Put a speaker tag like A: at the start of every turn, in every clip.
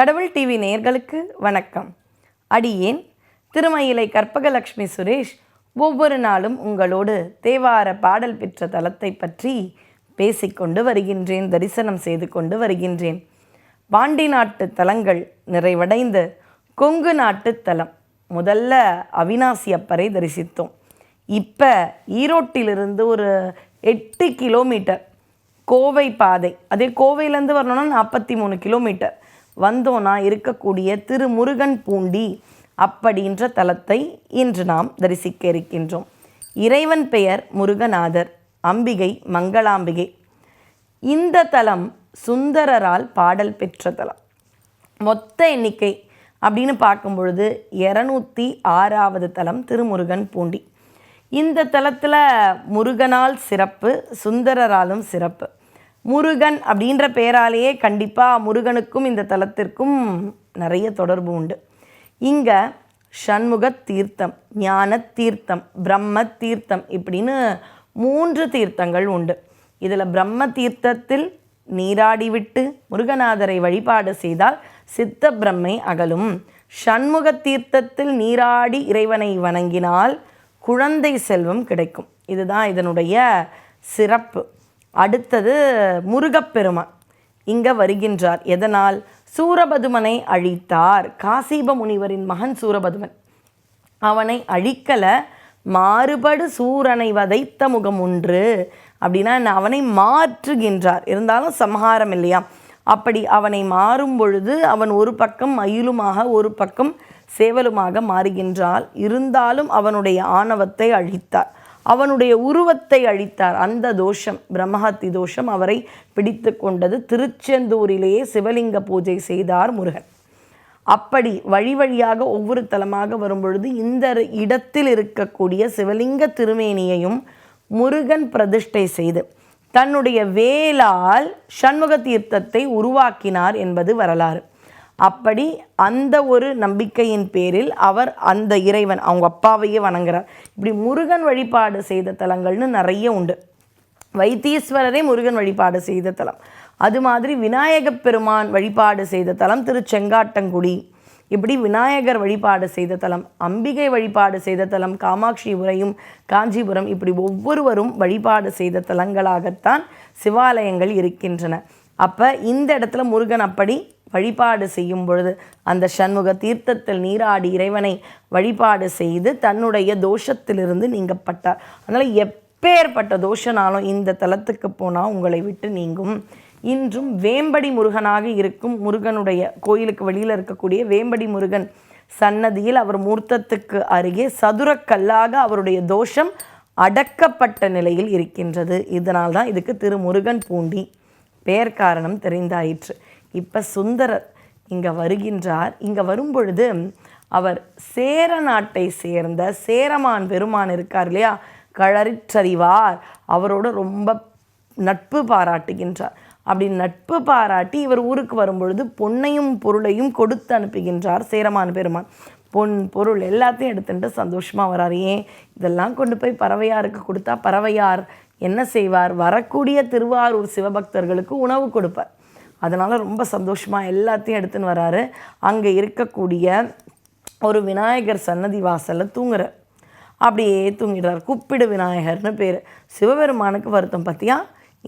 A: கடவுள் டிவி நேயர்களுக்கு வணக்கம். அடியேன் திருமயிலை கற்பகலக்ஷ்மி சுரேஷ் ஒவ்வொரு நாளும் உங்களோடு தேவார பாடல் பெற்ற தலத்தை பற்றி பேசிக்கொண்டு வருகின்றேன் தரிசனம் செய்து கொண்டு வருகின்றேன். பாண்டி நாட்டு தலங்கள் நிறைவடைந்த கொங்கு நாட்டு தலம் முதல்ல அவினாசி அப்பரை தரிசித்தோம். இப்போ ஈரோட்டிலிருந்து ஒரு எட்டு கிலோமீட்டர் கோவை பாதை. அதே கோவையிலேருந்து வரணும்னா நாற்பத்தி மூணு கிலோமீட்டர். வந்தோனா இருக்கக்கூடிய திருமுருகன் பூண்டி அப்படின்ற தலத்தை இன்று நாம் தரிசிக்க இருக்கின்றோம். இறைவன் பெயர் முருகநாதர் அம்பிகை மங்களாம்பிகை. இந்த தலம் சுந்தரரால் பாடல் பெற்ற தலம். மொத்த எண்ணிக்கை அப்படின்னு பார்க்கும் பொழுது இரநூத்தி ஆறாவது தலம் திருமுருகன் பூண்டி. இந்த தலத்தில் முருகனால் சிறப்பு சுந்தரராலும் சிறப்பு. முருகன் அப்படின்ற பெயராலேயே கண்டிப்பாக முருகனுக்கும் இந்த தலத்திற்கும் நிறைய தொடர்பு உண்டு. இங்கே சண்முக தீர்த்தம் ஞான தீர்த்தம் பிரம்ம தீர்த்தம் இப்படின்னு மூன்று தீர்த்தங்கள் உண்டு. இதில் பிரம்ம தீர்த்தத்தில் நீராடி விட்டு முருகநாதரை வழிபாடு செய்தால் சித்த பிரம்மை அகலும். சண்முக தீர்த்தத்தில் நீராடி இறைவனை வணங்கினால் குழந்தை செல்வம் கிடைக்கும். இதுதான் இதனுடைய சிறப்பு. அடுத்தது முருகப்பெருமான். இங்கே வருகின்றார். எதனால்? சூரபதுமனை அழித்தார். காசிப முனிவரின் மகன் சூரபதுமன். அவனை அழிக்கல. மாறுபடு சூரனை வதைத்த முகம் ஒன்று. அப்படின்னா அவனை மாற்றுகின்றார். இருந்தாலும் சம்ஹாரம் இல்லையா? அப்படி அவனை மாறும் பொழுது அவன் ஒரு பக்கம் மயிலுமாக ஒரு பக்கம் சேவலுமாக மாறுகின்றால் இருந்தாலும் அவனுடைய ஆணவத்தை அழித்தார். அவனுடைய உருவத்தை அழித்தார். அந்த தோஷம் பிரம்மஹத்தி தோஷம் அவரை பிடித்து கொண்டது. திருச்செந்தூரிலேயே சிவலிங்க பூஜை செய்தார் முருகன். அப்படி வழி வழியாக ஒவ்வொரு தலமாக வரும்பொழுது இந்த இடத்தில் இருக்கக்கூடிய சிவலிங்க திருமேனியையும் முருகன் பிரதிஷ்டை செய்து தன்னுடைய வேலால் சண்முக தீர்த்தத்தை உருவாக்கினார் என்பது வரலாறு. அப்படி அந்த ஒரு நம்பிக்கையின் பேரில் அவர் அந்த இறைவன் அவங்க அப்பாவையே வணங்குறார். இப்படி முருகன் வழிபாடு செய்த தலங்கள்னு நிறைய உண்டு. வைத்தீஸ்வரரே முருகன் வழிபாடு செய்த தலம். அது மாதிரி விநாயகப் பெருமான் வழிபாடு செய்த தலம் திருச்செங்காட்டங்குடி. இப்படி விநாயகர் வழிபாடு செய்த தலம் அம்பிகை வழிபாடு செய்த தலம் காமாட்சி உரையும் காஞ்சிபுரம் இப்படி ஒவ்வொருவரும் வழிபாடு செய்த தலங்களாகத்தான் சிவாலயங்கள் இருக்கின்றன. அப்போ இந்த இடத்துல முருகன் அப்படி வழிபாடு செய்யும் பொழுது அந்த சண்முக தீர்த்தத்தில் நீராடி இறைவனை வழிபாடு செய்து தன்னுடைய தோஷத்திலிருந்து நீங்கப்பட்டார். அதனால் எப்பேற்பட்ட தோஷனாலும் இந்த தலத்துக்கு போனால் உங்களை விட்டு நீங்கும். இன்றும் வேம்படி முருகனாக இருக்கும் முருகனுடைய கோயிலுக்கு வெளியில் இருக்கக்கூடிய வேம்படி முருகன் சன்னதியில் அவர் மூர்த்தத்துக்கு அருகே சதுரக்கல்லாக அவருடைய தோஷம் அடக்கப்பட்ட நிலையில் இருக்கின்றது. இதனால் தான் இதுக்கு திருமுருகன் பூண்டி பெயர் காரணம் தெரிந்தாயிற்று. இப்போ சுந்தரர் இங்கே வருகின்றார். இங்கே வரும்பொழுது அவர் சேர நாட்டை சேர்ந்த சேரமான் பெருமான் இருக்கார் இல்லையா? களரிற்றறிவார். அவரோட ரொம்ப நட்பு பாராட்டுகின்றார். அப்படி நட்பு பாராட்டி இவர் ஊருக்கு வரும்பொழுது பொன்னையும் பொருளையும் கொடுத்து அனுப்புகின்றார் சேரமான் பெருமான். பொன் பொருள் எல்லாத்தையும் எடுத்துட்டு சந்தோஷமாக வரார். ஏன்? இதெல்லாம் கொண்டு போய் பறவையாருக்கு கொடுத்தா பறவையார் என்ன செய்வார்? வரக்கூடிய திருவாரூர் சிவபக்தர்களுக்கு உணவு கொடுப்பார். அதனால் ரொம்ப சந்தோஷமாக எல்லாத்தையும் எடுத்துன்னு வராரு. அங்கே இருக்கக்கூடிய ஒரு விநாயகர் சன்னதி வாசலில் தூங்குறார் அப்படியே தூங்கிடுறார். கூப்பிடு விநாயகர்னு பேர். சிவபெருமானுக்கு வருத்தம் பார்த்தியா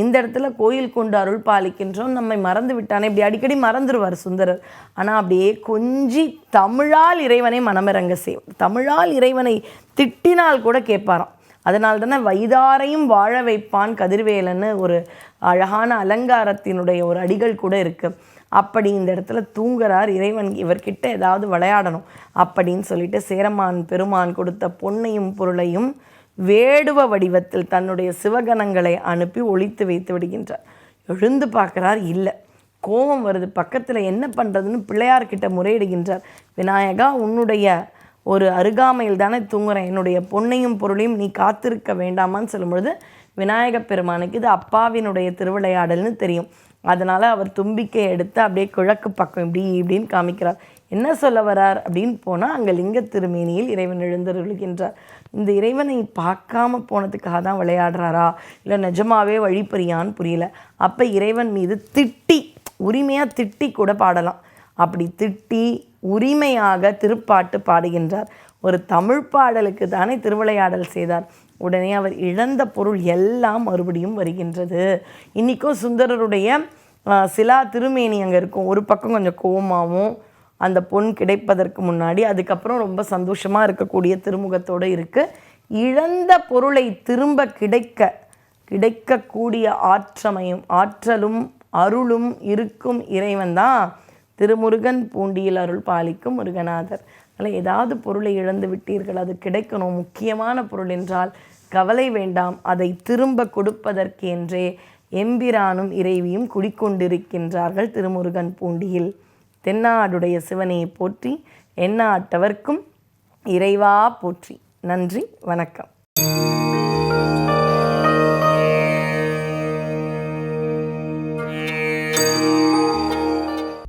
A: இந்த இடத்துல கோயில் கொண்டு அருள் பாலிக்கின்றோம். நம்மை மறந்து விட்டானே. இப்படி அடிக்கடி மறந்துடுவார் சுந்தரர். ஆனால் அப்படியே கொஞ்சி தமிழால் இறைவனை மனமிறங்க செய்யும் தமிழால் இறைவனை திட்டினால் கூட கேட்பாராம். அதனால தானே வைதாரையும் வாழ வைப்பான் கதிர்வேலன்னு ஒரு அழகான அலங்காரத்தினுடைய ஒரு அடிகள் கூட இருக்குது அப்படி இந்த இடத்துல தூங்குறார் இறைவன் இவர்கிட்ட ஏதாவது விளையாடணும் அப்படின்னு சொல்லிட்டு சேரமான் பெருமான் கொடுத்த பொன்னையும் பொருளையும் வேடுவ வடிவத்தில் தன்னுடைய சிவகணங்களை அனுப்பி ஒழித்து வைத்து விடுகின்றார். எழுந்து பார்க்குறார் இல்லை. கோபம் வருது. பக்கத்தில் என்ன பண்ணுறதுன்னு பிள்ளையார்கிட்ட முறையிடுகின்றார். விநாயகா உன்னுடைய ஒரு அருகாமையில் தானே தூங்குறேன். என்னுடைய பொன்னையும் பொருளையும் நீ காத்திருக்க வேண்டாமான்னு சொல்லும்பொழுது விநாயக பெருமானுக்கு இது அப்பாவினுடைய திருவிளையாடல்னு தெரியும். அதனால் அவர் தும்பிக்கை எடுத்து அப்படியே கிழக்கு பக்கம் இப்படி இப்படின்னு காமிக்கிறார். என்ன சொல்ல வரார் அப்படின்னு போனால் அங்கே லிங்க திருமேனியில் இறைவன் எழுந்தருள்கின்றார். இந்த இறைவனை பார்க்காம போனதுக்காக தான் விளையாடுறாரா? இல்லை நிஜமாவே வழிப்பறியான்னு புரியல. அப்போ இறைவன் மீது திட்டி உரிமையாக திட்டி கூட பாடலாம். அப்படி திட்டி உரிமையாக திருப்பாட்டு பாடுகின்றார். ஒரு தமிழ் பாடலுக்கு தானே திருவிளையாடல் செய்தார். உடனே அவர் இழந்த பொருள் எல்லாம் மறுபடியும் வருகின்றது. இன்றைக்கும் சுந்தரருடைய சிலா திருமேனி அங்கே இருக்கும். ஒரு பக்கம் கொஞ்சம் கோமாவும் அந்த பொன் கிடைப்பதற்கு முன்னாடி அதுக்கப்புறம் ரொம்ப சந்தோஷமாக இருக்கக்கூடிய திருமுகத்தோடு இருக்குது இழந்த பொருளை திரும்ப கிடைக்க கிடைக்கக்கூடிய ஆற்றமையும் ஆற்றலும் அருளும் இருக்கும் இறைவன் தான் திருமுருகன் பூண்டியில் அருள் பாலிக்கும் முருகநாதர். அதில் ஏதாவது பொருளை இழந்து விட்டீர்கள் அது கிடைக்கணும். முக்கியமான பொருள் என்றால் கவலை வேண்டாம் அதை திரும்ப கொடுப்பதற்கு என்றே எம்பிரானும் இறைவியும் குடிக்கொண்டிருக்கின்றார்கள் திருமுருகன் பூண்டியில். தென்னாடுடைய சிவனையை போற்றி எண்ணாட்டவர்க்கும் இறைவா போற்றி. நன்றி வணக்கம்.